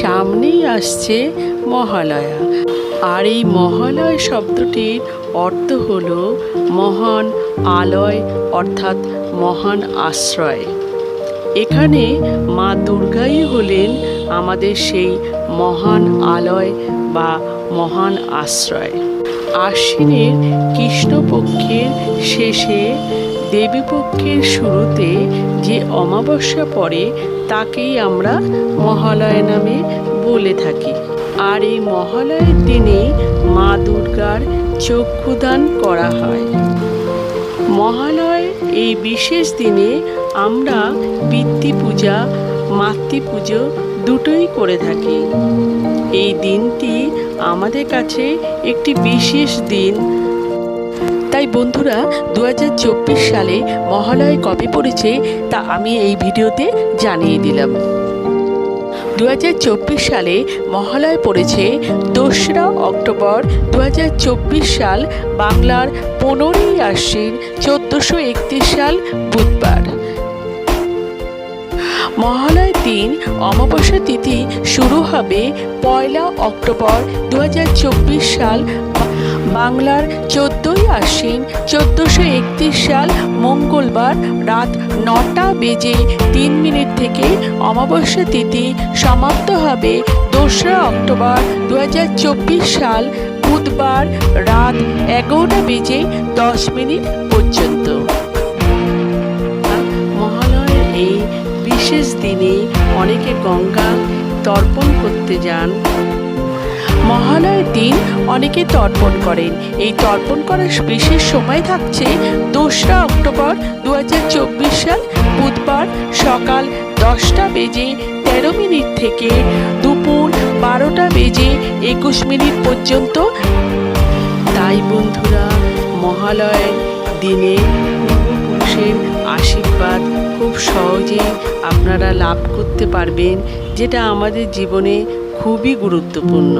সামনেই আসছে মহালয়া। আর এই মহালয় শব্দটির অর্থ হল মহান আলয় অর্থাৎ মহান আশ্রয়। এখানে মা দুর্গাই হলেন আমাদের সেই মহান আলয় বা মহান আশ্রয়। আশ্বিনের কৃষ্ণপক্ষের শেষে দেবীপক্ষের শুরুতে যে অমাবস্যা পড়ে, তাকেই আমরা মহালয়া নামে বলে থাকি। আর এই মহালয়ের দিনে মা দুর্গার চক্ষুদান করা হয়। মহালয় এই বিশেষ দিনে আমরা পূজা মাতৃ পুজো দুটোই করে থাকি। এই দিনটি আমাদের কাছে একটি বিশেষ দিন। তাই বন্ধুরা দু হাজার চব্বিশ সালে মহালয় কবে পড়েছে তা আমি এই ভিডিওতে জানিয়ে দিলাম। দু হাজার চব্বিশ সালে মহালয় পড়েছে দোসরা অক্টোবর দু হাজার চব্বিশ সাল বাংলার পনেরোই আশ্বিন চোদ্দোশো সাল বুধবার। মহালয় দিন অমাবস্যা তিথি শুরু হবে পয়লা অক্টোবর দু হাজার চব্বিশ সাল বাংলার চোদ্দোই আশ্বিন, চোদ্দোশো একত্রিশ সাল মঙ্গলবার রাত নটা বেজে তিন মিনিট থেকে অমাবস্যা তিথি সমাপ্ত হবে দোসরা অক্টোবর দু হাজার চব্বিশ সাল বুধবার রাত এগারোটা বেজে দশ মিনিট পর্যন্ত। মহালয়ের এই বিশেষ দিনে অনেকে গঙ্গা তর্পণ করতে যান। মহালয়ের দিন অনেকে তর্পণ করেন। এই তর্পণ করার বিশেষ সময় থাকছে দোসরা অক্টোবর দু হাজার চব্বিশ সাল, বুধবার সকাল দশটা বেজে তেরো মিনিট থেকে দুপুর বারোটা বেজে একুশ মিনিট পর্যন্ত। তাই বন্ধুরা, মহালয়ের দিনে পূর্বপুরুষের আশীর্বাদ খুব সহজেই আপনারা লাভ করতে পারবেন, যেটা আমাদের জীবনে খুবই গুরুত্বপূর্ণ।